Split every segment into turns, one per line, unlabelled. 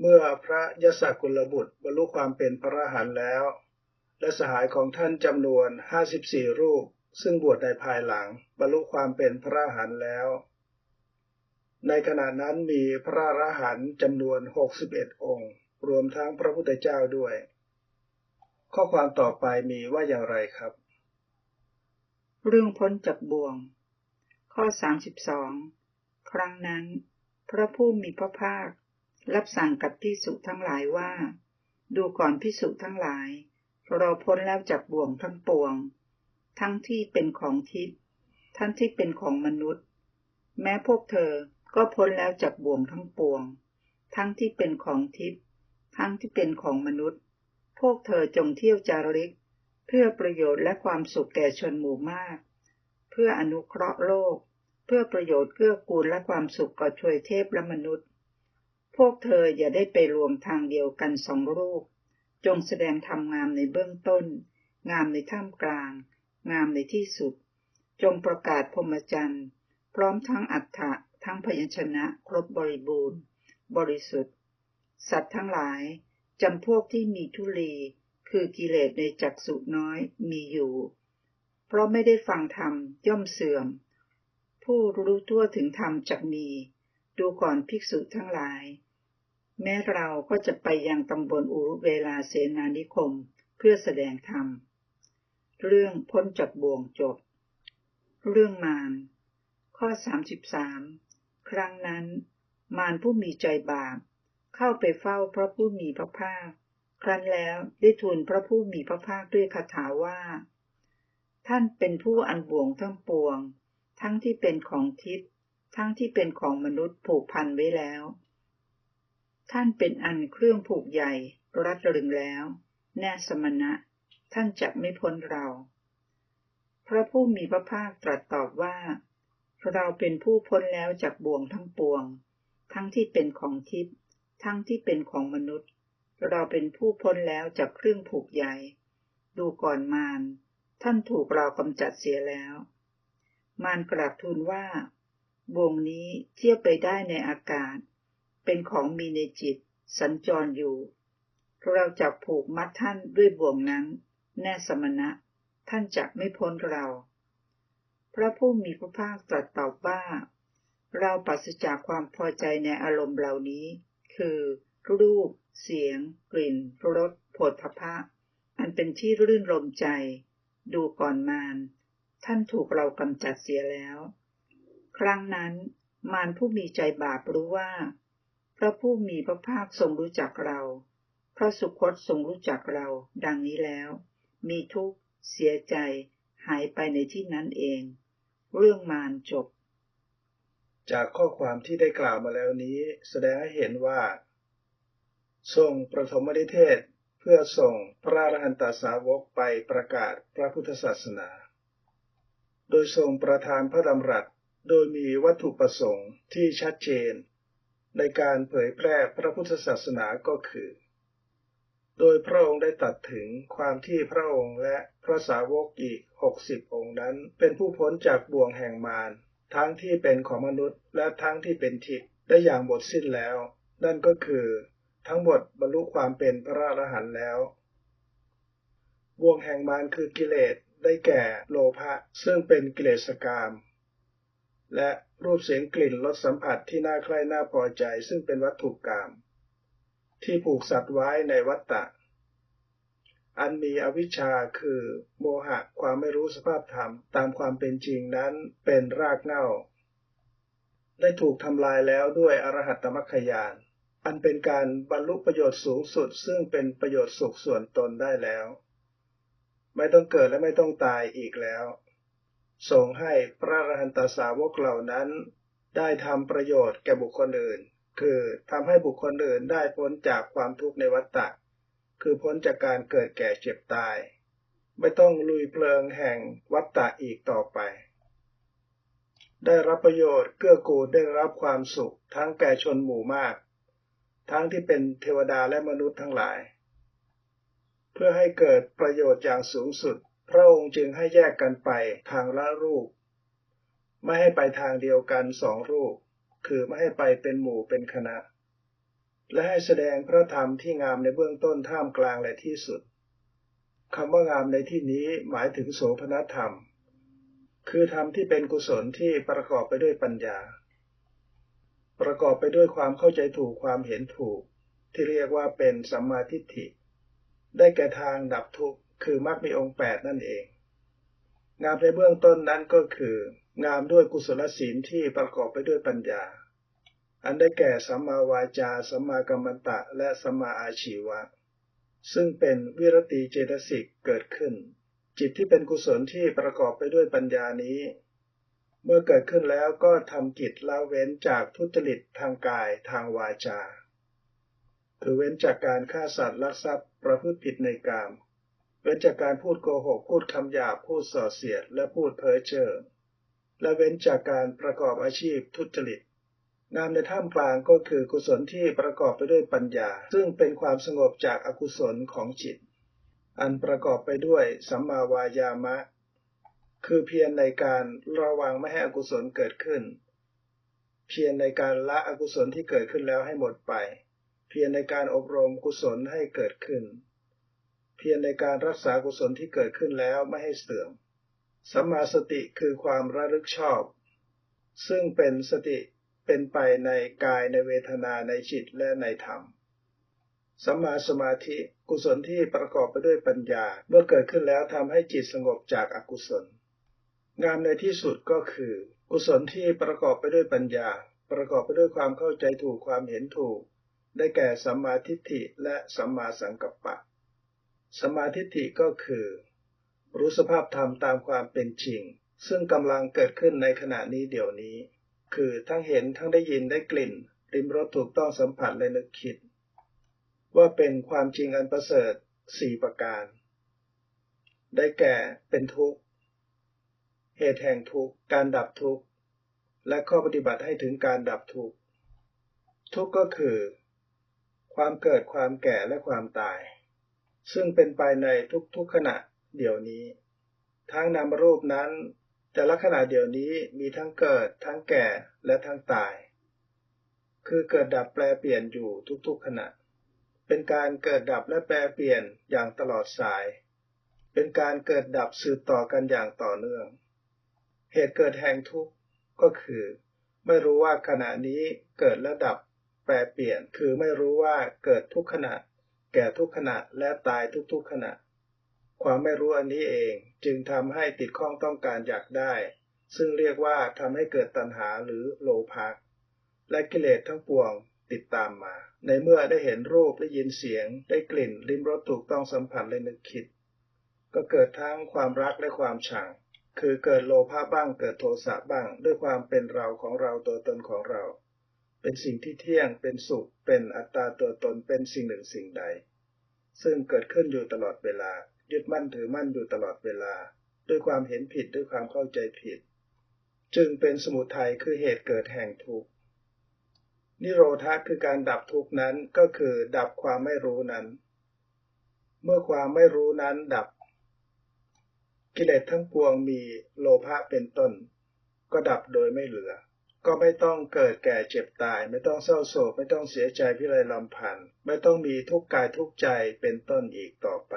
เมื่อพระยศกุลบุตรบรรลุความเป็นพระอรหันต์แล้ว และสหายของท่านจำนวน 54 รูป ซึ่งบวชในภายหลังบรรลุความเป็นพระอรหันต์แล้ว ในขณะนั้นมีพระอรหันต์จำนวน 61 องค์ รวมทั้งพระพุทธเจ้าด้วย ข้อความต่อไปมีว่าอย่างไรครับ
เรื่องพ้นจากบ่วง ข้อ 32 ครั้งนั้น พระผู้มีพระภาค รับสั่งกับพิสุทั้งหลายว่า ดูก่อนพิสุทั้งหลาย เราพ้นแล้วจากบ่วงทั้งปวง ทั้งที่เป็นของทิพย์ทั้งที่เป็นของมนุษย์ แม้พวกเธอก็พ้นแล้วจากบ่วงทั้งปวง ทั้งที่เป็นของทิพย์ทั้งที่เป็นของมนุษย์ พวกเธอจงเที่ยวจาริก เพื่อประโยชน์และความสุขแก่ชนหมู่มาก เพื่ออนุเคราะห์โลก เพื่อประโยชน์เกื้อกูลและความสุขก่อช่วยเทพและมนุษย์ พวกเธออย่าได้ไปรวมทางเดียวกันสองรูป จงแสดงธรรมงามในเบื้องต้น งามในท่ามกลาง งามในที่สุด จงประกาศพรหมจรรย์ พร้อมทั้งอัฏฐะทั้งพยัญชนะครบบริบูรณ์ บริสุทธิ์ สัตว์ทั้งหลายจำพวกที่มีทุลีคือกิเลสในจักสุน้อยมีอยู่ เพราะไม่ได้ฟังธรรมย่อมเสื่อม ผู้รู้ทั่วถึงธรรมจักมี ดูก่อนภิกษุทั้งหลาย แม้เราก็จะไปยังตำบลอุรุเวลาเสนานิคมเพื่อแสดงธรรม เรื่องพ้นจากบ่วงจบ เรื่องมาร ข้อ 33 ครั้งนั้น มารผู้มีใจบาปเข้าไปเฝ้าพระผู้มีพระภาค ครั้นแล้วได้ทูลพระผู้มีพระภาคด้วยคาถาว่า ท่านเป็นผู้อันบ่วงทั้งปวง ทั้งที่เป็นของทิพย์ทั้งที่เป็นของมนุษย์ผูกพันไว้แล้ว ท่านเป็นอันเครื่องผูกใหญ่ รัดรึงแล้ว แน่สมณะ ท่านจะไม่พ้นเรา พระผู้มีพระภาคตรัสตอบว่า เราเป็นผู้พ้นแล้วจากบ่วงทั้งปวง ทั้งที่เป็นของทิพย์ทั้งที่เป็นของมนุษย์ เราเป็นผู้พ้นแล้วจากเครื่องผูกใหญ่ ดูก่อนมารท่านถูกเรากำจัดเสียแล้ว มารกราบทูลว่าบ่วงนี้เที่ยวไปได้ในอากาศ เป็นของมีในจิต สัญจรอยู่ เราจะผูกมัดท่านด้วยบ่วงนั้น แน่สมณะ ท่านจะไม่พ้นเรา พระผู้มีพระภาคตรัสตอบว่า เราปัสจากความพอใจในอารมณ์เหล่านี้ คือ รูป เสียง กลิ่นรสโผฏฐพะอันเป็นที่รื่นรมใจ ดูก่อนมารท่านถูกเรากำจัดเสียแล้ว ครั้งนั้นมารผู้มีใจบาปรู้ว่า พระผู้มีพระภาคทรงรู้จักเรา พระสุคตทรงรู้จักเรา ดังนี้แล้ว มีทุกข์ เสียใจ หายไปในที่นั้นเอง เรื่องมารจบ
จากข้อความที่ได้กล่าวมาแล้วนี้ แสดงให้เห็นว่า ทรงประถมนิเทศเพื่อส่งพระอรหันตสาวกไปประกาศพระพุทธศาสนา โดยทรงประทานพระดำรัส โดยมีวัตถุประสงค์ที่ชัดเจน ในการเผยแพร่พระพุทธศาสนาก็คือ โดยพระองค์ได้ตัดถึงความที่พระองค์และพระสาวกอีกหกสิบองค์นั้น เป็นผู้พ้นจากบ่วงแห่งมารทั้งที่เป็นของมนุษย์ และทั้งที่เป็นทิพย์ได้อย่างหมดสิ้นแล้ว นั่นก็คือ ทั้งหมดบรรลุความเป็นพระอรหันต์แล้วบ่วงแห่งมารคือกิเลสได้แก่โลภะซึ่งเป็นกิเลสกรรม และรูปเสียงกลิ่นรสสัมผัสที่น่าใคร่น่าพอใจ ซึ่งเป็นวัตถุกรรมที่ผูกสัตว์ไว้ในวัฏฏะอันมีอวิชชาคือโมหะความไม่รู้สภาพธรรมตามความเป็นจริงนั้นเป็นรากเหง้า ได้ถูกทำลายแล้วด้วยอรหัตตมัคคยาน อันเป็นการบรรลุประโยชน์สูงสุด ซึ่งเป็นประโยชน์สุขส่วนตนได้แล้ว ไม่ต้องเกิดและไม่ต้องตายอีกแล้ว ส่งให้พระอรหันตสาวกเหล่านั้น ได้ทำประโยชน์แก่บุคคลอื่น คือทำให้บุคคลอื่นได้พ้นจากความทุกข์ในวัฏฏะคือพ้นจากการเกิดแก่เจ็บตาย ไม่ต้องลุยเพลิงแห่งวัฏฏะอีกต่อไป ได้รับประโยชน์เกื้อกูลได้รับความสุขทั้งแก่ชนหมู่มาก ทั้งที่เป็นเทวดาและมนุษย์ทั้งหลาย เพื่อให้เกิดประโยชน์อย่างสูงสุด พระองค์จึงให้แยกกันไปทางละรูป ไม่ให้ไปทางเดียวกันสองรูป คือไม่ให้ไปเป็นหมู่เป็นคณะ และให้แสดงพระธรรมที่งามในเบื้องต้นท่ามกลางและที่สุดคำว่างามในที่นี้หมายถึงโสภณธรรม คือธรรมที่เป็นกุศลที่ประกอบไปด้วยปัญญา ประกอบไปด้วยความเข้าใจถูกความเห็นถูก ที่เรียกว่าเป็นสัมมาทิฏฐิ ได้แก่ทางดับทุกข์ คือมรรคมีองค์แปดนั่นเอง งามในเบื้องต้นนั้นก็คือ งามด้วยกุศลศีลที่ประกอบไปด้วยปัญญา อันได้แก่สัมมาวาจาสัมมากัมมันตะ และสัมมาอาชีวะ ซึ่งเป็นวิรติเจตสิกเกิดขึ้น จิตที่เป็นกุศลที่ประกอบไปด้วยปัญญานี้ เมื่อเกิดขึ้นแล้วก็ทำกิจละเว้นจากทุจริตทางกายทางวาจาคือเว้นจากการฆ่าสัตว์ลักทรัพย์ประพฤติผิดในกาม เว้นจากการพูดโกหก พูดคำหยาบ พูดส่อเสียด และพูดเพ้อเจ้อ และเว้นจากการประกอบอาชีพทุจริต งามในท่ามกลางก็คือกุศลที่ประกอบไปด้วยปัญญา ซึ่งเป็นความสงบจากอากุศลของจิต อันประกอบไปด้วยสัมมาวายามะ คือเพียรในการระวังไม่ให้อกุศลเกิดขึ้น เพียรในการละอกุศลที่เกิดขึ้นแล้วให้หมดไป เพียรในการอบรมกุศลให้เกิดขึ้น เพียรในการรักษากุศลที่เกิดขึ้นแล้วไม่ให้เสื่อม สัมมาสติคือความระลึกชอบ ซึ่งเป็นสติเป็นไปในกายในเวทนาในจิตและในธรรม สัมมาสมาธิกุศลที่ประกอบไปด้วยปัญญา เมื่อเกิดขึ้นแล้วทำให้จิตสงบจากอากุศล งามในที่สุดก็คือ กุศลที่ประกอบไปด้วยปัญญา ประกอบไปด้วยความเข้าใจถูกความเห็นถูก ได้แก่สัมมาทิฏฐิและสัมมาสังกัปปะ สมาทิฐิก็คือ รู้สภาพธรรมตามความเป็นจริง ซึ่งกำลังเกิดขึ้นในขณะนี้เดี๋ยวนี้ คือทั้งเห็นทั้งได้ยินได้กลิ่น ริมรสถูกต้องสัมผัสและนึกคิด ว่าเป็นความจริงอันประเสริฐสี่ประการ ได้แก่เป็นทุกข์ เหตุแห่งทุกข์ การดับทุกข์ และข้อปฏิบัติให้ถึงการดับทุกข์ ทุกข์ก็คือ ความเกิดความแก่และความตาย ซึ่งเป็นไปในทุกๆขณะเดี๋ยวนี้ ทั้งนามรูปนั้น แต่ละขณะเดียวนี้มีทั้งเกิด ทั้งแก่และทั้งตาย คือเกิดดับแปลเปลี่ยนอยู่ทุกๆขณะ เป็นการเกิดดับและแปลเปลี่ยนอย่างตลอดสาย เป็นการเกิดดับสืบต่อกันอย่างต่อเนื่อง เหตุเกิดแห่งทุกข์ก็คือ ไม่รู้ว่าขณะนี้เกิดและดับแปลเปลี่ยน คือไม่รู้ว่าเกิดทุกขณะ แก่ทุกขณะและตายทุกๆขณะ ความไม่รู้อันนี้เองจึงทำให้ติดข้องต้องการอยากได้ ซึ่งเรียกว่าทำให้เกิดตัณหาหรือโลภะและกิเลสทั้งปวงติดตามมา ในเมื่อได้เห็นรูปได้ยินเสียง ได้กลิ่นลิ้มรสถูกต้องสัมผัสและนึกคิด ก็เกิดทั้งความรักและความชัง คือเกิดโลภะบ้างเกิดโทสะบ้าง ด้วยความเป็นเราของเราตัวตนของเรา เป็นสิ่งที่เที่ยง เป็นสุข เป็นอัตตาตัวตน เป็นสิ่งหนึ่งสิ่งใด ซึ่งเกิดขึ้นอยู่ตลอดเวลา ยึดมั่นถือมั่นอยู่ตลอดเวลา ด้วยความเห็นผิดด้วยความเข้าใจผิด จึงเป็นสมุทัยคือเหตุเกิดแห่งทุกข์นิโรธาคือการดับทุกข์นั้นก็คือดับความไม่รู้นั้น เมื่อความไม่รู้นั้นดับ กิเลสทั้งปวงมีโลภะเป็นต้น ก็ดับโดยไม่เหลือ ก็ไม่ต้องเกิดแก่เจ็บตาย ไม่ต้องเศร้าโศกไม่ต้องเสียใจพิไรลำพันธ์ไม่ต้องมีทุกข์กายทุกข์ใจเป็นต้นอีกต่อไป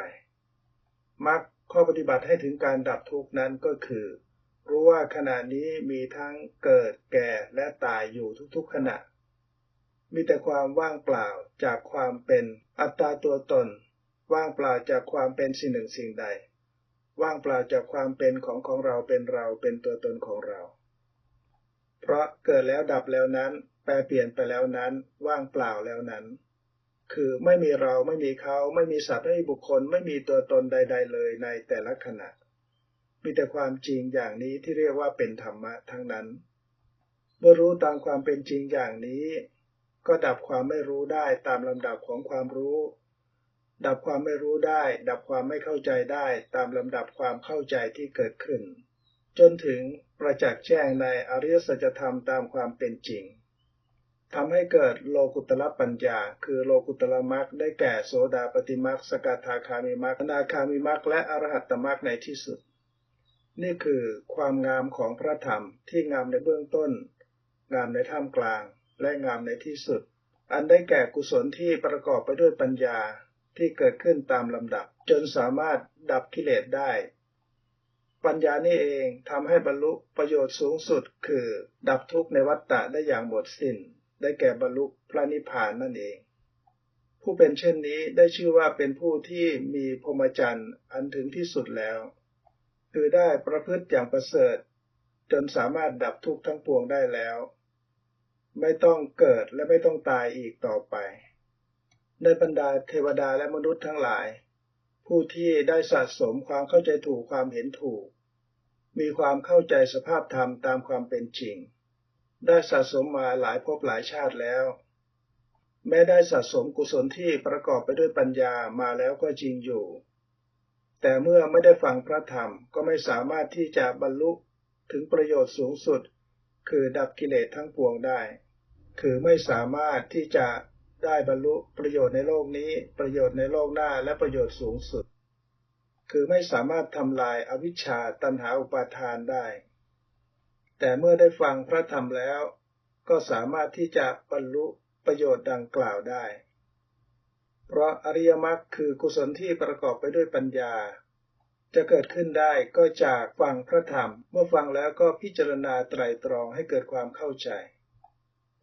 มรรคข้อปฏิบัติให้ถึงการดับทุกข์นั้นก็คือ รู้ว่าขณะนี้มีทั้งเกิดแก่และตายอยู่ทุกๆขณะ มีแต่ความว่างเปล่าจากความเป็นอัตตาตัวตน ว่างเปล่าจากความเป็นสิ่งหนึ่งสิ่งใด ว่างเปล่าจากความเป็นของของเราเป็นเราเป็นตัวตนของเรา ราะเกิดแล้วดับแล้วนั้น แปลเปลี่ยนไปแล้วนั้น ว่างเปล่าแล้วนั้น คือไม่มีเราไม่มีเขาไม่มีสัตว์ไม่มีบุคคล ไม่มีตัวตนใด ๆ เลยในแต่ละขณะ มีแต่ความจริงอย่างนี้ที่เรียกว่าเป็นธรรมะทั้งนั้นเมื่อรู้ตามความเป็นจริงอย่างนี้ ก็ดับความไม่รู้ได้ตามลำดับของความรู้ ดับความไม่รู้ได้ ดับความไม่เข้าใจได้ตามลำดับความเข้าใจที่เกิดขึ้น จนถึงประจักษ์แจ้งในอริยสัจธรรมตามความเป็นจริงทำให้เกิดโลกุตละปัญญา คือโลกุตละมรรคได้แก่โสดาปฏิมรรคสกทาคามิมรรคนาคามิมรรคและอรหัตตมรรคในที่สุด นี่คือความงามของพระธรรมที่งามในเบื้องต้น งามในท่ามกลาง และงามในที่สุด อันได้แก่กุศลที่ประกอบไปด้วยปัญญาที่เกิดขึ้นตามลำดับ จนสามารถดับกิเลสได้ ปัญญานี่เองทำให้บรรลุประโยชน์สูงสุดคือ ดับทุกข์ในวัฏฏะได้อย่างหมดสิน้น ได้แก่บรรลุพระนิพพานนั่นเอง ผู้เป็นเช่นนี้ได้ชื่อว่าเป็นผู้ที่มีพรหมจรรย์อันถึงที่สุดแล้ว คือได้ประพฤติอย่างประเสริฐ จนสามารถดับทุกข์ทั้งปวงได้แล้ว ไม่ต้องเกิดและไม่ต้องตายอีกต่อไปในบรรดาเทวดาและมนุษย์ทั้งหลาย ผู้ที่ได้สะสมความเข้าใจถูกความเห็นถูก มีความเข้าใจสภาพธรรมตามความเป็นจริง ได้สะสมมาหลายภพหลายชาติแล้ว แม้ได้สะสมกุศลที่ประกอบไปด้วยปัญญามาแล้วก็จริงอยู่ แต่เมื่อไม่ได้ฟังพระธรรมก็ไม่สามารถที่จะบรรลุถึงประโยชน์สูงสุด คือดับกิเลสทั้งปวงได้ คือไม่สามารถที่จะได้บรรลุประโยชน์ในโลกนี้ ประโยชน์ในโลกหน้าและประโยชน์สูงสุด คือไม่สามารถทำลายอวิชชาตันหาอุปาทานได้ แต่เมื่อได้ฟังพระธรรมแล้ว ก็สามารถที่จะบรรลุประโยชน์ดังกล่าวได้ เพราะอริยมรรคคือกุศลที่ประกอบไปด้วยปัญญา จะเกิดขึ้นได้ก็จากฟังพระธรรม เมื่อฟังแล้วก็พิจารณาไตรตรองให้เกิดความเข้าใจ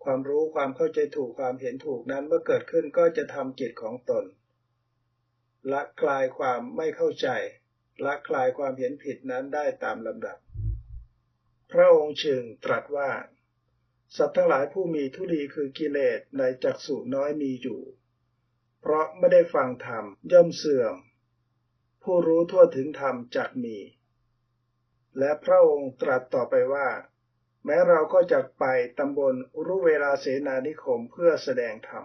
ความรู้ความเข้าใจถูกความเห็นถูกนั้นเมื่อเกิดขึ้นก็จะทำจิตของตน ละคลายความไม่เข้าใจ ละคลายความเห็นผิดนั้นได้ตามลำดับ พระองค์ชึงตรัสว่า สัตว์ทั้งหลายผู้มีทุลีคือกิเลสในจักสุน้อยมีอยู่ เพราะไม่ได้ฟังธรรมย่อมเสื่อม ผู้รู้ทั่วถึงธรรมจักมี และพระองค์ตรัสต่อไปว่า แม้เราก็จะไปตำบลรุเวลาเสนานิคมเพื่อแสดงธรรม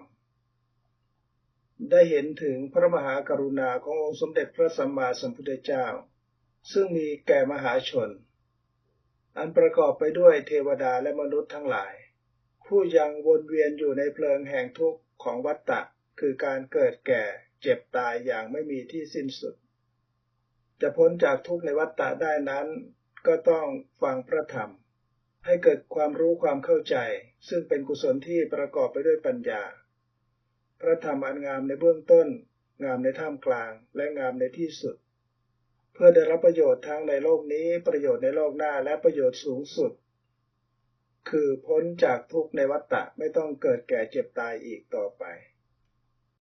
ได้เห็นถึงพระมหากรุณาขององค์สมเด็จพระสัมมาสัมพุทธเจ้า ซึ่งมีแก่มหาชน อันประกอบไปด้วยเทวดาและมนุษย์ทั้งหลาย ผู้ยังวนเวียนอยู่ในเพลิงแห่งทุกข์ของวัฏฏะคือการเกิดแก่เจ็บตายอย่างไม่มีที่สิ้นสุด จะพ้นจากทุกข์ในวัฏฏะได้นั้น ก็ต้องฟังพระธรรม ให้เกิดความรู้ความเข้าใจ ซึ่งเป็นกุศลที่ประกอบไปด้วยปัญญา พระธรรมอันงามในเบื้องต้น งามในท่ามกลาง และงามในที่สุด เพื่อได้รับประโยชน์ทั้งในโลกนี้ประโยชน์ในโลกหน้าและประโยชน์สูงสุด คือพ้นจากทุกข์ในวัฏฏะไม่ต้องเกิดแก่เจ็บตายอีกต่อไป